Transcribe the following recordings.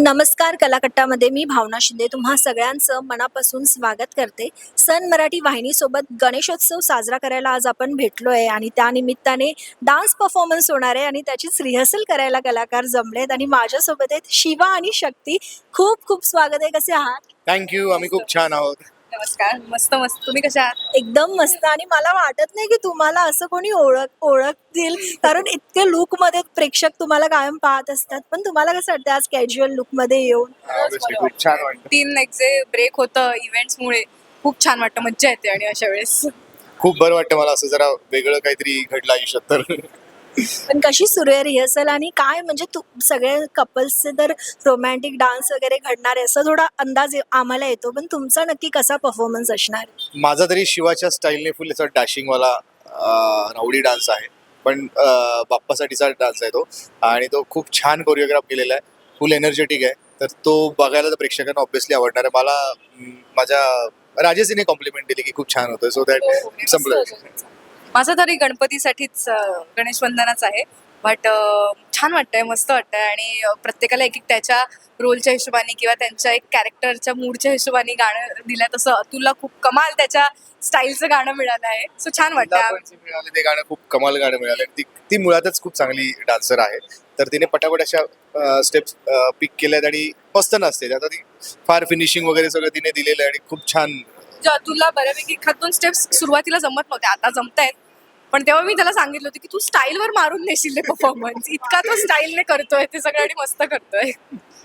नमस्कार कलाकट्टामध्ये मी भावना शिंदे तुम्हा सगळ्यांचं मनापासून स्वागत करते. सन मराठी वाहिनीसोबत गणेशोत्सव साजरा करायला आज आपण भेटलो आहे आणि त्या निमित्ताने डान्स परफॉर्मन्स होणार आहे आणि त्याचीच रिहर्सल करायला कलाकार जमलेत आणि माझ्यासोबत आहेत शिवा आणि शक्ती. खूप खूप स्वागत आहे. कसे आहात? थँक्यू आम्ही खूप छान आहोत. नमस्कार मस्त मस्त. तुम्ही कशा आहात? एकदम मस्त. आणि मला वाटत नाही की तुम्हाला असं कोणी ओळख ओळखतील. कारण इतके लुकमध्ये प्रेक्षक तुम्हाला कायम पाहत असतात. पण तुम्हाला कसं वाटतं आज कॅज्युअल लुकमध्ये येऊन? Obviously खूप छान वाटतं. तीन एक जे ब्रेक होतं इव्हेंट्समुळे खूप छान वाटतं. मज्जा येते आणि अशा वेळेस. खूप बरं वाटतं मला असं जरा वेगळं काहीतरी घडलं आयुष्यात तर. पण कशी सुरू आहे रिहर्सल आणि काय? म्हणजे तू सगळे कपल्सचे तर रोमॅन्टिक डान्स वगैरे घडणार आहे असं थोडा अंदाज आम्हाला येतो. पण तुमचा नक्की कसा परफॉर्मन्स असणार? माझा तरी शिवाच्या स्टाईलने फुल याचा डॅशिंगवाला राऊडी डान्स आहे. पण बाप्पासाठीचा डान्स आहे तो. आणि तो खूप छान कोरिओग्राफ केलेला आहे. फुल एनर्जेटिक आहे. तर तो बघायला तर प्रेक्षकांना ऑब्विसली आवडणार आहे. मला माझ्या राजेशने कॉम्प्लिमेंट दिली की खूप छान होतं सो दॅट संपलं. माझा तरी गणपतीसाठीच गणेश वंदनाच आहे. बट छान वाटतंय मस्त वाटतंय. आणि प्रत्येकाला एक एक त्याच्या रोलच्या हिशोबाने किंवा त्यांच्या एक कॅरेक्टरच्या मूडच्या हिशोबाने गाणं दिलं तसं अतुलला खूप कमाल त्याच्या स्टाईलचं गाणं मिळालं आहे. सो छान तिला वाटतं मिळाले ते गाणं खूप कमाल गाणं मिळालं. ती ती मुळातच खूप चांगली डान्सर आहे. तर तिने पटापट अशा स्टेप्स पिक केल्यात आणि मस्त नसते आता ती फार फिनिशिंग वगैरे सगळं तिने दिलेलं आहे आणि खूप छान अतुलला बऱ्यापैकी एखाद दोन स्टेप्स सुरुवातीला जमत नव्हते आता जमत आहेत पण तेव्हा मी त्याला सांगितलं होतं की तू स्टाईलवर मारून नेशील परफॉर्मन्स इतका तो स्टाईलने करतोय ते सगळं आणि मस्त करतोय.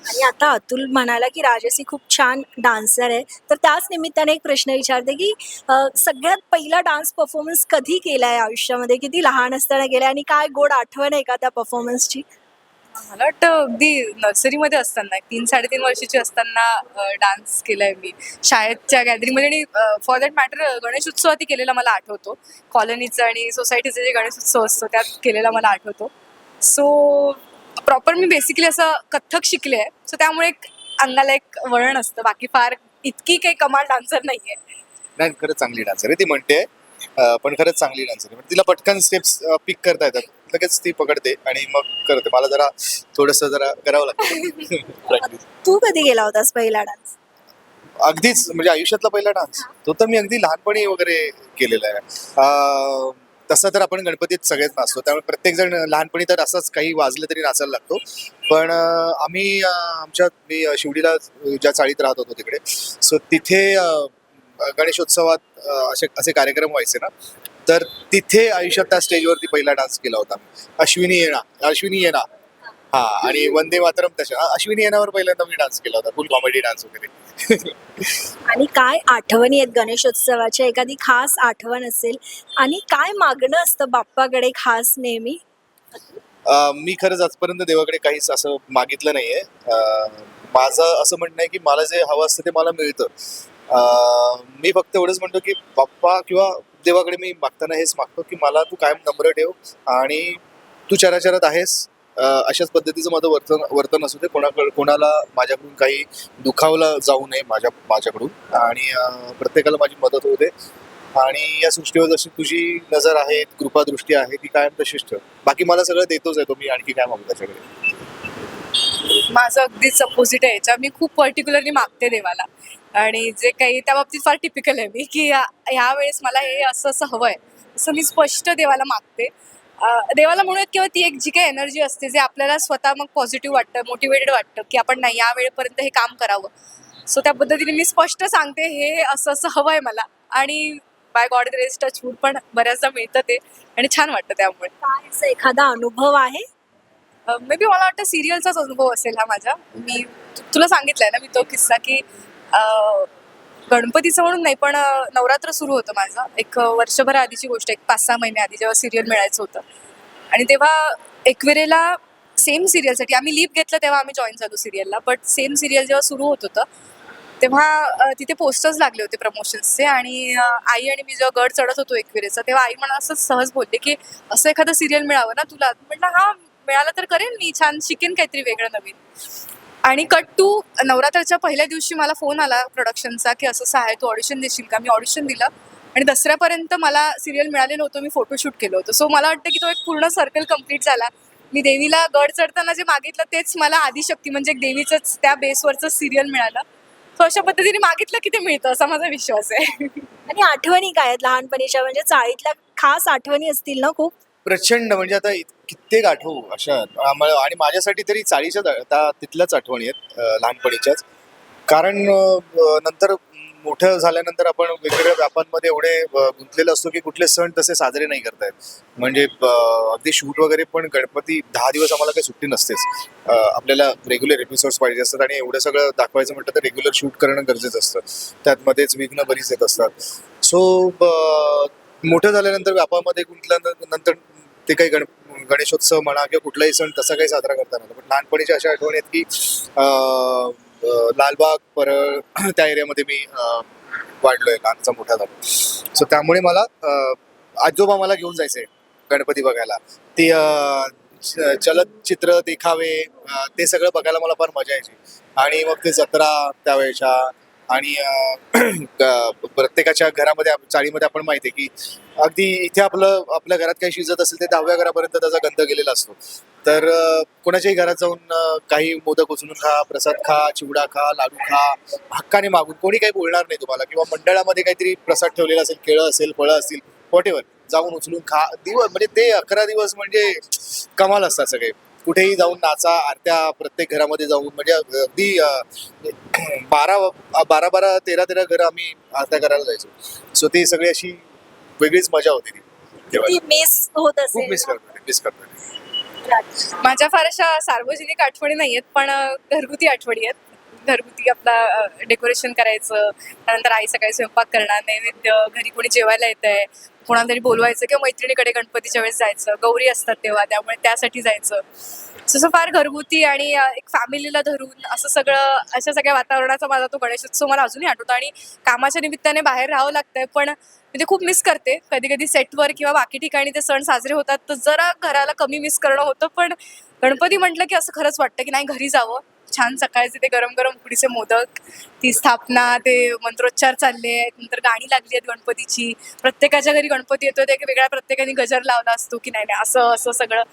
आणि आता अतुल म्हणाला की राजसी ही खूप छान डान्सर आहे. तर त्याच निमित्ताने एक प्रश्न विचारते की सगळ्यात पहिला डान्स परफॉर्मन्स कधी केला आहे आयुष्यामध्ये? किती लहान असताना केलाय? आणि काय गोड आठवण आहे का त्या परफॉर्मन्सची मला वाटतं अगदी नर्सरीमध्ये असताना तीन साडेतीन वर्षाची असताना डान्स केलाय मी. शाळेच्या गॅदरिंगमध्ये आणि फॉर दॅट मॅटर गणेश उत्सवातही केलेला मला आठवतो. कॉलनीचं आणि सोसायटीचं जे गणेश उत्सव असतो त्यात केलेला मला आठवतो. सो प्रॉपर मी बेसिकली असं कथ्थक शिकले आहे सो त्यामुळे एक अंगाला एक वळण असतं. बाकी फार इतकी काही कमाल डान्सर नाहीये. नाही खरंच चांगली डान्सर आहे. ती म्हणते पण खरंच चांगली डान्सर आहे. म्हणजे तिला पटकन स्टेप्स पिक करता येतात. लगेच ती पकडते आणि मग करते. मला जरा थोडंसं जरा करावं लागतं. प्रॅक्टिस तू कधी गेला होतास पहिला डान्स अगदीच म्हणजे आयुष्यातला पहिला डान्स तो तर मी अगदी लहानपणी वगैरे केलेला आहे. अं, तसं तर आपण गणपतीत सगळेच नाचतो. त्यामुळे प्रत्येक जण लहानपणी तर असंच काही वाजलं तरी नाचायला लागतो. पण अं, आम्ही अं, आमच्या मी अं, शिवडीला ज्या चाळीत राहत होतो तिकडे. सो तिथे अं, गणेशोत्सवात अं, असे असे कार्यक्रम व्हायचे ना. तर तिथे आयुष्यात त्या स्टेजवरती पहिला डान्स केला होता. अश्विनी येणा अश्विनी येणा. हा आणि वंदे मातरम तशा. अश्विनी येणावर पहिल्यांदा मी डान्स केला होता. फुल कॉमेडी डान्स वगैरे. आणि काय आठवणी आहेत गणेशोत्सवाच्या? एखादी खास आठवण असेल. आणि काय मागणं असतं बाप्पाकडे खास नेहमी? मी खरंच आजपर्यंत देवाकडे काहीच असं मागितलं नाहीये. माझं असं म्हणणं आहे की मला जे हवं असतं ते मला मिळतं. मी फक्त एवढंच म्हणतो की बाप्पा किंवा देवाकडे मी मागताना हेच मागतो की मला तू कायम नम्र ठेव आणि तू चराचरात आहेस. अशाच पद्धतीचं माझं वर्तन वर्तन असू दे. कोणाकडे कोणाला माझ्याकडून काही दुखावलं जाऊ नये माझ्या माझ्याकडून. आणि प्रत्येकाला माझी मदत होऊ दे. आणि या सृष्टीवर जशी तुझी नजर आहे कृपादृष्टी आहे ती कायम तशीच ठेव. बाकी मला सगळं देतोच आहे तो. मी आणखी काय मागू त्याच्याकडे? माझं अगदीच अपोजिट आहे. याच्या मी खूप पर्टिक्युलरली मागते देवाला. आणि जे काही त्या बाबतीत फार टिपिकल आहे मी की या- ह्या वेळेस मला हे असं असं हवं आहे असं मी स्पष्ट देवाला मागते. देवाला म्हणूयात किंवा ती एक जी काही एनर्जी असते जे आपल्याला स्वतः मग पॉझिटिव्ह वाटतं मोटिवेटेड वाटतं की आपण नाही या वेळेपर्यंत हे काम करावं. सो त्या पद्धतीने मी स्पष्ट सांगते हे असं असं हवं आहे मला. आणि by God grace touch food पण बऱ्याचदा मिळतं ते. आणि छान वाटतं त्यामुळे. काय असं एखादा अनुभव आहे? मे बी मला वाटतं सिरियलचाच अनुभव असेल हा माझा. मी तुला सांगितलंय ना मी तो किस्सा की गणपतीचं म्हणून नाही पण नवरात्र सुरू होतं माझं. एक वर्षभर आधीची गोष्ट एक पाच सहा महिने आधी जेव्हा सिरियल मिळायचं होतं. आणि तेव्हा एकविरेला सेम सिरियलसाठी आम्ही लीप घेतलं तेव्हा आम्ही जॉईन झालो सिरियलला बट सेम सिरियल जेव्हा सुरू होत होतं तेव्हा तिथे पोस्टर्स लागले होते प्रमोशन्सचे आणि आई आणि मी जेव्हा गड चढत होतो एकविरेचा तेव्हा आई मला असं सहज बोलते की असं एखादं सिरियल मिळावं ना तुला? म्हटलं हा मिळालं तर करेन मी छान शिकेन काहीतरी वेगळं नवीन. आणि कट टू नवरात्राच्या पहिल्या दिवशी मला फोन आला प्रोडक्शनचा की असं असं आहे तू ऑडिशन देशील का? मी ऑडिशन दिलं. आणि दसऱ्यापर्यंत मला सिरियल मिळाले नव्हतं मी फोटोशूट केलं होतं. सो मला वाटतं की तो एक पूर्ण सर्कल कंप्लीट झाला. मी देवीला गड चढताना जे मागितलं तेच मला आदिशक्ती म्हणजे एक देवीचंच त्या बेसवरचं सिरियल मिळालं. सो अशा पद्धतीने मागितलं की ते मिळतं असा माझा विश्वास आहे. आणि आठवणी काय आहेत? लहानपणीच्या म्हणजे चाळीतल्या खास आठवणी असतील ना खूप? प्रचंड म्हणजे आता कित्येक आठवू अशा आम्हाला आणि माझ्यासाठी तरी चाळीच्याच आता तिथल्याच आठवणी आहेत लहानपणीच्याच. कारण नंतर मोठं झाल्यानंतर आपण वेगवेगळ्या व्यापांमध्ये एवढे अं, गुंतलेलो असतो की कुठले सण तसे साजरे नाही करतायत. म्हणजे अगदी शूट वगैरे पण गणपती दहा दिवस आम्हाला काही सुट्टी नसतेच. आपल्याला रेग्युलर एपिसोड्स पाहिजे असतात आणि एवढं सगळं दाखवायचं म्हटलं तर रेग्युलर शूट करणं गरजेचं असतं. त्यात मध्येच विघ्न बरीच येत असतात. सो मोठं झाल्यानंतर व्यापामध्ये गुंतल्यानंतर ते काही गण गणेशोत्सव म्हणा किंवा कुठलाही सण तसा काही साजरा करता नव्हता पण लहानपणीच्या अशा आठवण आहेत की लालबाग परळ त्या एरियामध्ये मी वाढलोय लहानचा मोठा झालो. सो त्यामुळे मला आजोबा मला घेऊन जायचे गणपती बघायला. ते चलचित्र देखावे ते सगळं बघायला मला फार मजा यायची. आणि मग ते जत्रा त्यावेळेच्या आणि प्रत्येकाच्या घरामध्ये चाळीमध्ये आपण माहिती आहे की अगदी इथे आपलं आपल्या घरात काही शिजत असेल ते दहाव्या घरापर्यंत त्याचा गंध गेलेला असतो. तर कोणाच्याही घरात जाऊन काही मोदक उचलून खा प्रसाद खा चिवडा खा लाडू खा हक्काने मागून कोणी काही बोलणार नाही तुम्हाला किंवा मंडळामध्ये काहीतरी प्रसाद ठेवलेला असेल केळं असेल फळं असतील वॉट जाऊन उचलून खा दिवस म्हणजे ते अकरा दिवस म्हणजे कमाल असतात सगळे. कुठेही जाऊन नाचा आरत्या प्रत्येक घरामध्ये जाऊन म्हणजे अगदी बारा बारा बारा तेरा तेरा घरं आम्ही आरत्या करायला जायचो. सो ती सगळी अशी वेगळीच मजा होती ती. मिस होत खूप असेल मिस करतो मिस करतो माझ्या फार अशा सार्वजनिक आठवणी नाही आहेत पण घरगुती आठवणी आहेत. घरगुती आपला डेकोरेशन करायचं त्यानंतर आई सकाळी स्वयंपाक करणार नैवेद्य घरी कोणी जेवायला येत आहे कोणाला तरी बोलवायचं किंवा मैत्रिणीकडे गणपतीच्या वेळेस जायचं गौरी असतात तेव्हा त्यामुळे त्यासाठी जायचं. तसं फार घरगुती आणि एक फॅमिलीला धरून असं सगळं अशा सगळ्या वातावरणाचा माझा तो गणेशोत्सव मला अजूनही आठवतो आणि कामाच्या निमित्ताने बाहेर राहावं लागतंय पण मी ते खूप मिस करते. कधी कधी सेटवर किंवा बाकी ठिकाणी ते सण साजरे होतात तर जरा घराला कमी मिस करणं होतं पण गणपती म्हटलं की असं खरंच वाटतं की नाही घरी जावं. छान सकाळचे ते गरम गरम उकडीचे मोदक ती स्थापना ते मंत्रोच्चार चालले आहेत नंतर गाणी लागली आहेत गणपतीची. प्रत्येकाच्या घरी गणपती येतो ते एक वेगळ्या प्रत्येकाने गजर लावला असतो की नाही नाही असं असं सगळं.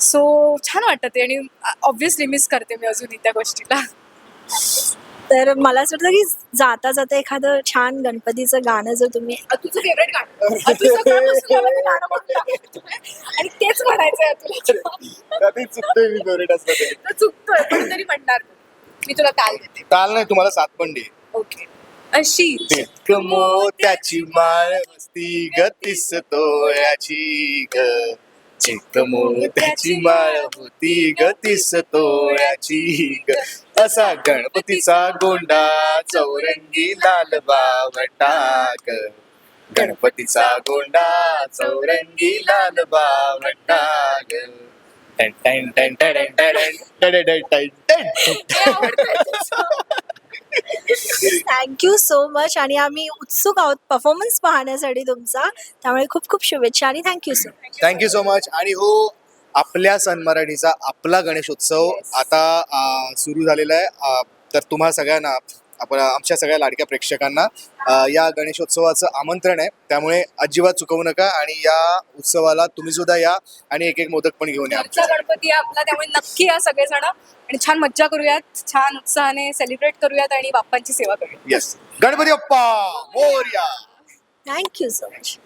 सो छान वाटतं ते आणि ऑब्व्हियसली मिस करते मी अजूनही त्या गोष्टीला. तर मला असं वाटतं की जाता जाता एखादं छान गणपतीचं गाणं जर तुम्ही तुझं फेवरेट गाणं. मला ते. आणि तेच म्हणायचंय तुला. कधी चुकतोय मी फेवरेट असतं ते तर चुकतोय पण तरी म्हणणार. मी तुला ताल देते. ताल नाही तुम्हाला सात पण दे ओके. अशी. तितक मोत्याची माळ मस्ती गतीस तोळ्याची ग. चित्त मोत्याची माळ होती गतीस तोळ्याची असा गणपतीचा गोंडा चौरंगी लाल बावटा ग गणपतीचा गोंडा चौरंगी लाल बावटा ग टन टन टन टन टन टन टन टन टन टन. थँक्यू सो मच आणि आम्ही उत्सुक आहोत परफॉर्मन्स पाहण्यासाठी तुमचा. त्यामुळे खूप खूप शुभेच्छा आणि thank you so much thank you so much आणि हो आपल्या सन मराठीचा आपला गणेशोत्सव आता सुरू झालेला आहे. आ, तर तुम्हा सगळ्यांना आपण आमच्या सगळ्या लाडक्या प्रेक्षकांना या गणेशोत्सवाचं आमंत्रण आहे. त्यामुळे अजिबात चुकवू नका आणि या उत्सवाला तुम्ही सुद्धा या आणि एक एक मोदक पण घेऊन या गणपती आपला त्यामुळे नक्की या सगळेजण आणि छान मज्जा करूयात छान उत्साहाने सेलिब्रेट करूयात आणि बाप्पांची सेवा करूयात. Yes Ganpati Bappa Morya. Thank you so much